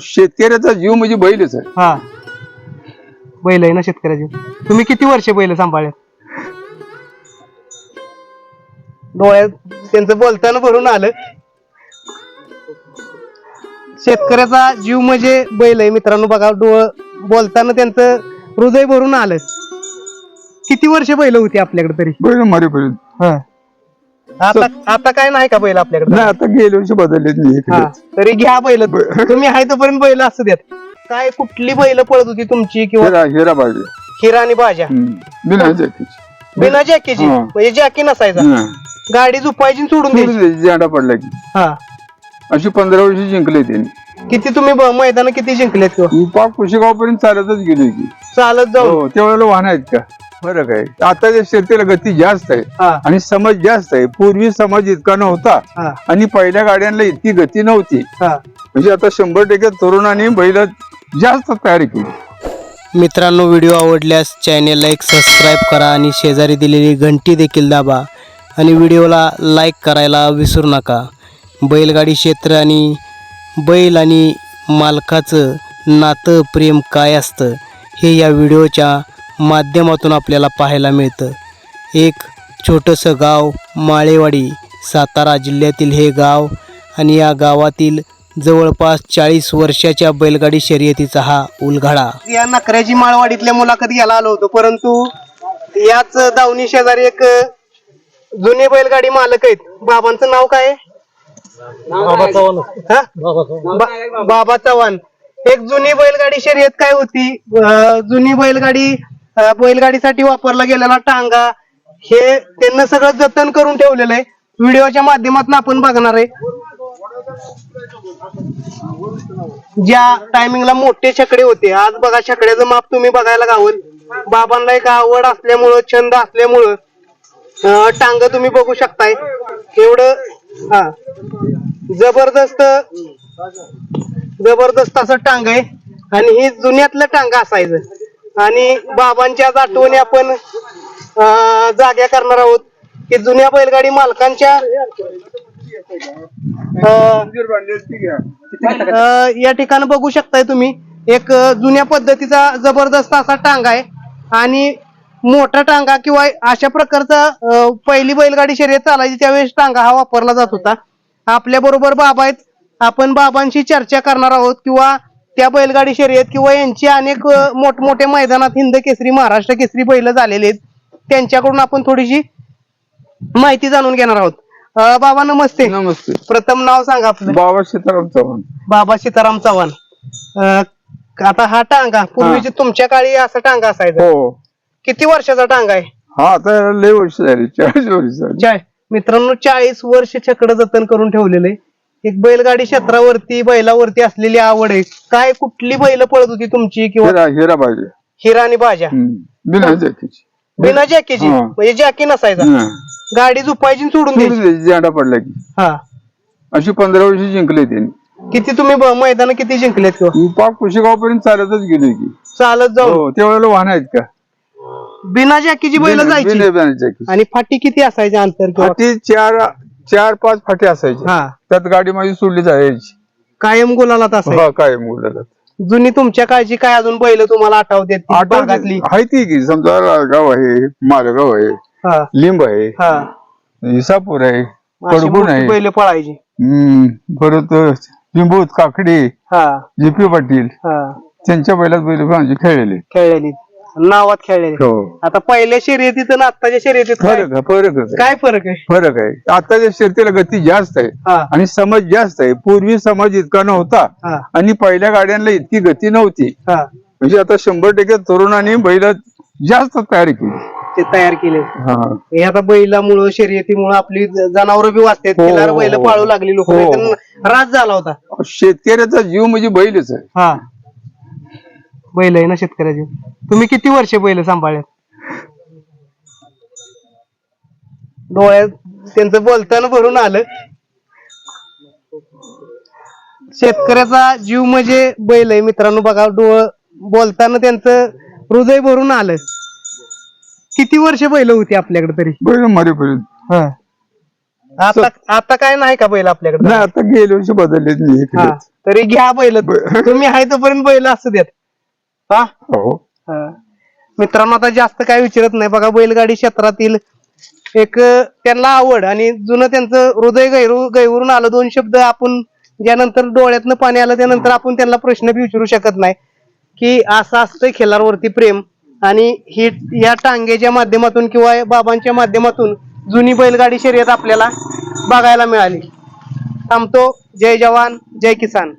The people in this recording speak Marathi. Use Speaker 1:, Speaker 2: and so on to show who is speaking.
Speaker 1: शेतकऱ्याचा जीव म्हणजे बैलच आहे.
Speaker 2: हा. बैल आहे ना शेतकऱ्याचे तुम्ही किती वर्ष बैल सांभाळले डोळ्यात त्यांचं बोलताना भरून आलं. शेतकऱ्याचा जीव म्हणजे बैल आहे मित्रांनो बघा डोळ बोलताना त्यांचं हृदय भरून आलं. किती वर्ष बैल होती आपल्याकडे तरी?
Speaker 1: बैल मरेपर्यंत
Speaker 2: आता आता काय नाही का बैल आपल्याकडे?
Speaker 1: नाही आता गेल्या वर्षी मी
Speaker 2: हा
Speaker 1: इकडे
Speaker 2: तरी घ्या बैल. तुम्ही आहे तोपर्यंत बैल असू द्यात. काय कुठली बैल पळत होती तुमची किंवा
Speaker 1: हिरा हिरा पाहिजे
Speaker 2: हिरा आणि बाजा?
Speaker 1: बिना.
Speaker 2: बिना जॅकीची
Speaker 1: हा.
Speaker 2: म्हणजे जॅकी नसायचा. गाडी झुपायची आणि सोडून द्यायची.
Speaker 1: झेंडा पडला की.
Speaker 2: हा.
Speaker 1: अशी पंधरा वर्षी जिंकले त्यांनी.
Speaker 2: किती तुम्ही मैदान किती जिंकलेत किंवा?
Speaker 1: पाक कुशेगाव पर्यंत चालतच गेली की.
Speaker 2: चालत जाऊन.
Speaker 1: हो त्यावेळेला वाहन आहेत का? फरक आहे. आता त्या शेतीला गती जास्त आहे आणि समज जास्त आहे पूर्वी समज इतका नव्हता आणि पहिल्या गाड्यांना इतकी गती नव्हती. म्हणजे आता शंभर टक्के तरुणांनी बैल जास्त तयारी केली.
Speaker 2: मित्रांनो व्हिडिओ आवडल्यास चॅनेलला एक सबस्क्राईब करा आणि शेजारी दिलेली घंटी देखील दाबा. आणि व्हिडिओला लाईक करायला विसरू नका. बैलगाडी क्षेत्र आणि बैल आणि मालकाचं नातं प्रेम काय असतं हे या व्हिडिओच्या माध्यमातून आपल्याला पाहायला मिळतं. एक छोटंसं गाव माळेवाडी सातारा जिल्ह्यातील हे गाव आणि या गावातील जवळपास चाळीस वर्षाच्या बैलगाडी शर्यतीचा हा उलघाडा. या नकऱ्याची माळवाडीतल्या मुलाखत घ्यायला आलो होतो परंतु याच दावणी शेजारी एक जुने बैलगाडी मालक आहेत. बाबांचं नाव काय? आहे? हा? बा- बाबा चव्हाण. एक जुनी बैलगाडी शर्यत काय होती? अ, जुनी बैलगाडी बैलगाडीसाठी वापरला गेलेला टांगा हे त्यांना सगळं जतन करून ठेवलेलं आहे. व्हिडिओच्या माध्यमातून आपण बघणार आहे. ज्या टायमिंगला मोठे छकडे होते. आज बघा छकड्याचं माप तुम्ही बघायला गावल. बाबांना एक आवड असल्यामुळं छंद असल्यामुळं टांग तुम्ही बघू शकताय. एवढं हा. जबरदस्त जबरदस्त असं टांग आहे. आणि ही जुन्यातलं टांग असायचं. आणि बाबांच्याच आठवणी आपण जाग्या करणार आहोत. की जुन्या बैलगाडी मालकांच्या या ठिकाणी बघू शकताय तुम्ही. एक जुन्या पद्धतीचा जबरदस्त असा टांगा आहे. आणि मोठा टांगा किंवा अशा प्रकारचा पहिली बैलगाडी शर्यत चालायची त्यावेळेस टांगा हा वापरला जात होता. आपल्या बरोबर बाबा आहेत. आपण बाबांशी चर्चा करणार आहोत किंवा त्या बैलगाडी शर्यत किंवा यांची अनेक मोठमोठ्या मैदानात हिंद केसरी महाराष्ट्र केसरी बैल झालेले आहेत. त्यांच्याकडून आपण थोडीशी माहिती जाणून घेणार आहोत. बाबा नमस्ते.
Speaker 1: नमस्ते.
Speaker 2: प्रथम नाव सांगा आपलं.
Speaker 1: बाबा सीताराम चव्हाण.
Speaker 2: बाबा सीताराम चव्हाण. आता हा टांगा पूर्वीचे तुमच्या काळी असा टांगा असायचा.
Speaker 1: हो.
Speaker 2: किती वर्षाचा टांगा आहे?
Speaker 1: हा आता लय वर्ष झाली चाळीस वर्ष
Speaker 2: मित्रांनो चाळीस वर्ष छकड जतन करून ठेवलेलं एक बैलगाडी क्षेत्रावरती बैलावरती असलेली आवड आहे. काय कुठली बैल पळत होती तुमची किंवा
Speaker 1: हिरा हिरा पाहिजे
Speaker 2: हिरा आणि बाजा
Speaker 1: बिना जॅकेटची.
Speaker 2: बिना जॅकीची?
Speaker 1: हा.
Speaker 2: म्हणजे जॅकी नसायचा. गाडी झुपायची आणि सोडून
Speaker 1: सोडून
Speaker 2: द्यायची?
Speaker 1: झेंडा पडला की.
Speaker 2: हा.
Speaker 1: अशी पंधरा वर्षी जिंकले त्यांनी
Speaker 2: किती तुम्ही मैदान किती जिंकलेत किंवा?
Speaker 1: पाक कुशेगाव पर्यंत चालतच गेली की.
Speaker 2: चालत जाऊन?
Speaker 1: हो त्यावेळेला वाहन आहेत का?
Speaker 2: बिना जॅकीची बैल
Speaker 1: बिना-
Speaker 2: जायची?
Speaker 1: बिना- बिना जॅकेटची.
Speaker 2: आणि फाटी किती असायची अंतर किंवा?
Speaker 1: फाटी चार चार पाच फाटे असायचे.
Speaker 2: हा.
Speaker 1: त्यात गाडी माझी सोडली जायची.
Speaker 2: कायम गुलालात असायची.
Speaker 1: हा काय मुलाला
Speaker 2: जुनी तुमच्या काळची काय अजून बैल तुम्हाला आठवते भागातली
Speaker 1: आहे ती की समजा गाव आहे मालेगाव आहे
Speaker 2: हा.
Speaker 1: लिंब आहे इसापूर आहे कडगुण आहे.
Speaker 2: बैल पळायची.
Speaker 1: परत लिंबूत काकडी
Speaker 2: हा.
Speaker 1: जीपी पाटील त्यांच्या बैलात बैल माझे खेळलेले
Speaker 2: खेळलेली. नावात खेळलेली.
Speaker 1: हो.
Speaker 2: आता पहिल्या शर्यतीत आणि आत्ताच्या शर्यतीत काय?
Speaker 1: फरक आहे फरकच आहे.
Speaker 2: काय फरक आहे?
Speaker 1: फरक आहे. आताच्या शेतीला गती जास्त आहे
Speaker 2: हा.
Speaker 1: आणि समज जास्त आहे. पूर्वी समज इतका नव्हता
Speaker 2: हा.
Speaker 1: आणि पहिल्या गाड्यांना इतकी गती नव्हती.
Speaker 2: हा.
Speaker 1: म्हणजे आता शंभर टक्के तरुणांनी बैल जास्त तयारी केली.
Speaker 2: ते तयार केले.
Speaker 1: हा.
Speaker 2: हे आता बैलामुळं शर्यतीमुळं आपली जनावर बी वाचतात.
Speaker 1: हो, हो,
Speaker 2: बैल
Speaker 1: हो.
Speaker 2: पाळू लागली लोक.
Speaker 1: हो.
Speaker 2: राज झाला होता.
Speaker 1: शेतकऱ्याचा जीव म्हणजे बैलच आहे.
Speaker 2: हा. बैल आहे ना शेतकऱ्याचे. तुम्ही किती वर्ष बैल सांभाळले डोळ्यात त्यांचं बोलताना भरून आलं. शेतकऱ्याचा जीव म्हणजे बैल आहे मित्रांनो बघा डोळ बोलताना त्यांचं हृदय भरून आलं. किती वर्ष बैल होती आपल्याकडे तरी?
Speaker 1: बैल मरेपर्यंत
Speaker 2: आता आता काय नाही का बैल आपल्याकडे?
Speaker 1: नाही आता गेल्या वर्षी बदललेत मी इकडे
Speaker 2: हा तरी घ्या बैल. तुम्ही आहे तोपर्यंत बैल असू देत. हा?
Speaker 1: हो.
Speaker 2: हा. मित्रांनो आता जास्त काय विचारत नाही. बघा बैलगाडी क्षेत्रातील एक त्यांना आवड आणि जुनं त्यांचं हृदय गैरू गैवरून आलं. दोन शब्द आपण ज्यानंतर डोळ्यातनं पाणी आलं त्यानंतर आपण त्यांना प्रश्न बी विचारू शकत नाही. की असं असतंय खेळांवरती प्रेम. आणि ही या टांगेच्या माध्यमातून किंवा या बाबांच्या माध्यमातून जुनी बैलगाडी शर्यत आपल्याला बघायला मिळाली. थांबतो. जय जवान जय किसान.